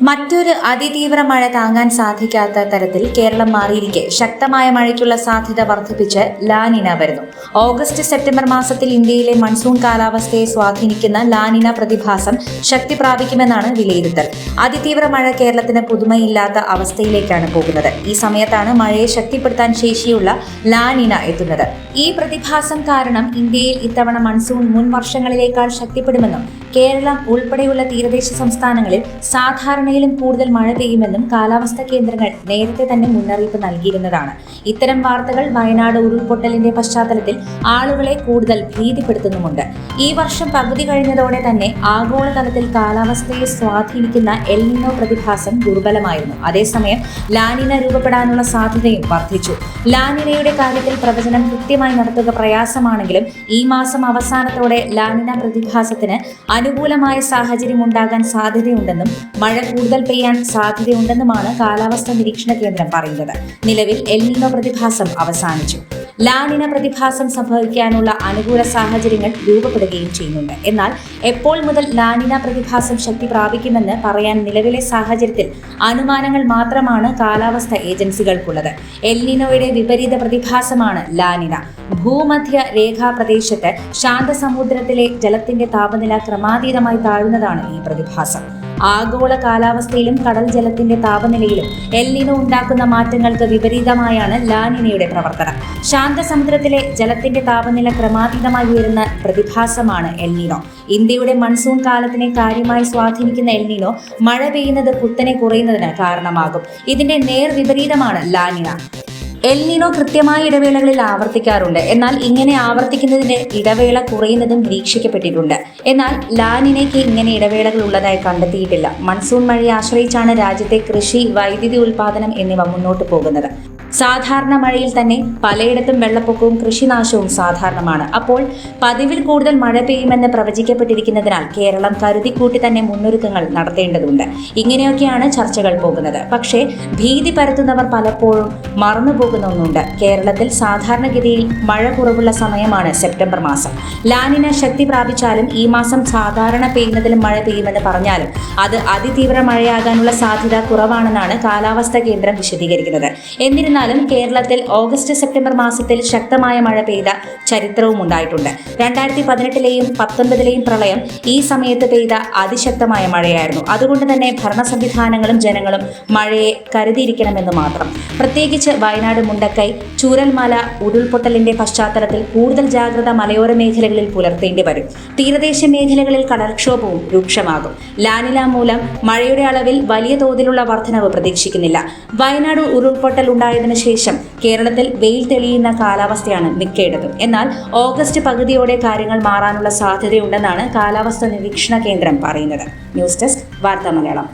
മറ്റൊരു അതിതീവ്ര മഴ താങ്ങാൻ സാധിക്കാത്ത തരത്തിൽ കേരളം മാറിയിരിക്കെ. ശക്തമായ മഴയ്ക്കുള്ള സാധ്യത വർദ്ധിപ്പിച്ച് ലാനിന വരുന്നു. ഓഗസ്റ്റ് സെപ്റ്റംബർ മാസത്തിൽ ഇന്ത്യയിലെ മൺസൂൺ കാലാവസ്ഥയെ സ്വാധീനിക്കുന്ന ലാനിന പ്രതിഭാസം ശക്തി പ്രാപിക്കുമെന്നാണ് വിലയിരുത്തൽ. അതിതീവ്ര മഴ കേരളത്തിന് പുതുമയില്ലാത്ത അവസ്ഥയിലേക്കാണ് പോകുന്നത്. ഈ സമയത്താണ് മഴയെ ശക്തിപ്പെടുത്താൻ ശേഷിയുള്ള ലാനിന എത്തുന്നത്. ഈ പ്രതിഭാസം കാരണം ഇന്ത്യയിൽ ഇത്തവണ മൺസൂൺ മുൻ വർഷങ്ങളിലേക്കാൾ ശക്തിപ്പെടുമെന്നും കേരളം ഉൾപ്പെടെയുള്ള തീരദേശ സംസ്ഥാനങ്ങളിൽ സാധാരണയിലും കൂടുതൽ മഴ പെയ്യുമെന്നും കാലാവസ്ഥാ കേന്ദ്രങ്ങൾ നേരത്തെ തന്നെ മുന്നറിയിപ്പ് നൽകിയിരുന്നതാണ്. ഇത്തരം വാർത്തകൾ വയനാട് ഉരുൾപൊട്ടലിന്റെ പശ്ചാത്തലത്തിൽ ആളുകളെ കൂടുതൽ ഭീതിപ്പെടുത്തുന്നുമുണ്ട്. ഈ വർഷം പകുതി കഴിഞ്ഞതോടെ തന്നെ ആഗോളതലത്തിൽ കാലാവസ്ഥയെ സ്വാധീനിക്കുന്ന എൽനിനോ പ്രതിഭാസം ദുർബലമായിരുന്നു. അതേസമയം ലാനിന രൂപപ്പെടാനുള്ള സാധ്യതയും വർദ്ധിച്ചു. ലാനിനയുടെ കാര്യത്തിൽ പ്രവചനം കൃത്യമായി നടത്തുക പ്രയാസമാണെങ്കിലും ഈ മാസം അവസാനത്തോടെ ലാനിന പ്രതിഭാസത്തിന് അനുകൂലമായ സാഹചര്യം ഉണ്ടാകാൻ സാധ്യതയുണ്ടെന്നും മഴ കൂടുതൽ പെയ്യാൻ സാധ്യതയുണ്ടെന്നുമാണ് കാലാവസ്ഥാ നിരീക്ഷണ കേന്ദ്രം പറയുന്നത്. നിലവിൽ എൽനിനോ പ്രതിഭാസം അവസാനിച്ചു. ലാനിന പ്രതിഭാസം സംഭവിക്കാനുള്ള അനുകൂല സാഹചര്യങ്ങൾ രൂപപ്പെടുകയും ചെയ്യുന്നുണ്ട്. എന്നാൽ എപ്പോൾ മുതൽ ലാനിന പ്രതിഭാസം ശക്തി പ്രാപിക്കുമെന്ന് പറയാൻ നിലവിലെ സാഹചര്യത്തിൽ അനുമാനങ്ങൾ മാത്രമാണ് കാലാവസ്ഥ ഏജൻസികൾക്കുള്ളത്. എൽനിനോയുടെ വിപരീത പ്രതിഭാസമാണ് ലാനിന ഭൂമധ്യ രേഖാ പ്രദേശത്ത് ശാന്തസമുദ്രത്തിലെ ജലത്തിന്റെ താപനില ക്രമാതീതമായി താഴുന്നതാണ് ഈ പ്രതിഭാസം. ആഗോള കാലാവസ്ഥയിലും കടൽ ജലത്തിന്റെ താപനിലയിലും എല്ലിനോ ഉണ്ടാക്കുന്ന മാറ്റങ്ങൾക്ക് വിപരീതമായാണ് ലാനിനയുടെ പ്രവർത്തനം. ശാന്തസമുദ്രത്തിലെ ജലത്തിന്റെ താപനില ക്രമാതീതമായി ഉയരുന്ന പ്രതിഭാസമാണ് എൽനിനോ. ഇന്ത്യയുടെ മൺസൂൺ കാലത്തിനെ കാര്യമായി സ്വാധീനിക്കുന്ന എൽനിനോ മഴ പെയ്യുന്നത് കുത്തനെ കുറയുന്നതിന് കാരണമാകും. ഇതിന്റെ നേർ വിപരീതമാണ് എൽനിനോ കൃത്യമായ ഇടവേളകളിൽ ആവർത്തിക്കാറുണ്ട്. എന്നാൽ ഇങ്ങനെ ആവർത്തിക്കുന്നതിന്റെ ഇടവേള കുറയുന്നതും നിരീക്ഷിക്കപ്പെട്ടിട്ടുണ്ട് എന്നാൽ ലാനിനയ്ക്ക് ഇങ്ങനെ ഇടവേളകൾ ഉള്ളതായി കണ്ടെത്തിയിട്ടില്ല. മൺസൂൺ മഴയെ ആശ്രയിച്ചാണ് രാജ്യത്തെ കൃഷി വൈദ്യുതി ഉൽപാദനം എന്നിവ മുന്നോട്ട് പോകുന്നത്. സാധാരണ മഴയിൽ തന്നെ പലയിടത്തും വെള്ളപ്പൊക്കവും കൃഷിനാശവും സാധാരണമാണ്. അപ്പോൾ പതിവിൽ കൂടുതൽ മഴ പെയ്യുമെന്ന് പ്രവചിക്കപ്പെട്ടിരിക്കുന്നതിനാൽ കേരളം കരുതിക്കൂട്ടി തന്നെ മുന്നൊരുക്കങ്ങൾ നടത്തേണ്ടതുണ്ട്. ഇങ്ങനെയൊക്കെയാണ് ചർച്ചകൾ പോകുന്നത്. പക്ഷേ ഭീതി പരത്തുന്നവർ പലപ്പോഴും മറന്നുപോകുന്ന ഒന്നുണ്ട് കേരളത്തിൽ സാധാരണഗതിയിൽ മഴ കുറവുള്ള സമയമാണ് സെപ്റ്റംബർ മാസം. ലാനിന ശക്തി പ്രാപിച്ചാലും ഈ മാസം സാധാരണ പെയ്യുന്നതിലും മഴ പെയ്യുമെന്ന് പറഞ്ഞാലും അത് അതിതീവ്ര മഴയാകാനുള്ള സാധ്യത കുറവാണെന്നാണ് കാലാവസ്ഥാ കേന്ദ്രം വിശദീകരിക്കുന്നത്. എന്നിരുന്നാലും കേരളത്തിൽ ഓഗസ്റ്റ് സെപ്റ്റംബർ മാസത്തിൽ ശക്തമായ മഴ പെയ്ത ചരിത്രവും ഉണ്ടായിട്ടുണ്ട്. രണ്ടായിരത്തി പതിനെട്ടിലെയും പത്തൊൻപതിലെയും പ്രളയം ഈ സമയത്ത് പെയ്ത അതിശക്തമായ മഴയായിരുന്നു. അതുകൊണ്ട് തന്നെ ഭരണ സംവിധാനങ്ങളും ജനങ്ങളും മഴയെ കരുതിയിരിക്കണമെന്ന് മാത്രം. പ്രത്യേകിച്ച് വയനാട് മുണ്ടക്കൈ ചൂരൽമല ഉരുൾപൊട്ടലിന്റെ പശ്ചാത്തലത്തിൽ കൂടുതൽ ജാഗ്രത മലയോര മേഖലകളിൽ പുലർത്തേണ്ടി വരും. തീരദേശ മേഖലകളിൽ കടൽക്ഷോഭവും രൂക്ഷമാകും. ലാനില മൂലം മഴയുടെ അളവിൽ വലിയ തോതിലുള്ള വർധനവ് പ്രതീക്ഷിക്കുന്നില്ല. വയനാട് ഉരുൾപൊട്ടൽ ഉണ്ടായതിനു ശേഷം കേരളത്തിൽ വെയിൽ തെളിയുന്ന കാലാവസ്ഥയാണ് മിക്കയിടത്തും. എന്നാൽ ഓഗസ്റ്റ് പകുതിയോടെ കാര്യങ്ങൾ മാറാനുള്ള സാധ്യതയുണ്ടെന്നാണ് കാലാവസ്ഥാ നിരീക്ഷണ കേന്ദ്രം പറയുന്നത്. ന്യൂസ് ഡെസ്ക് വാർത്താ മലയാളം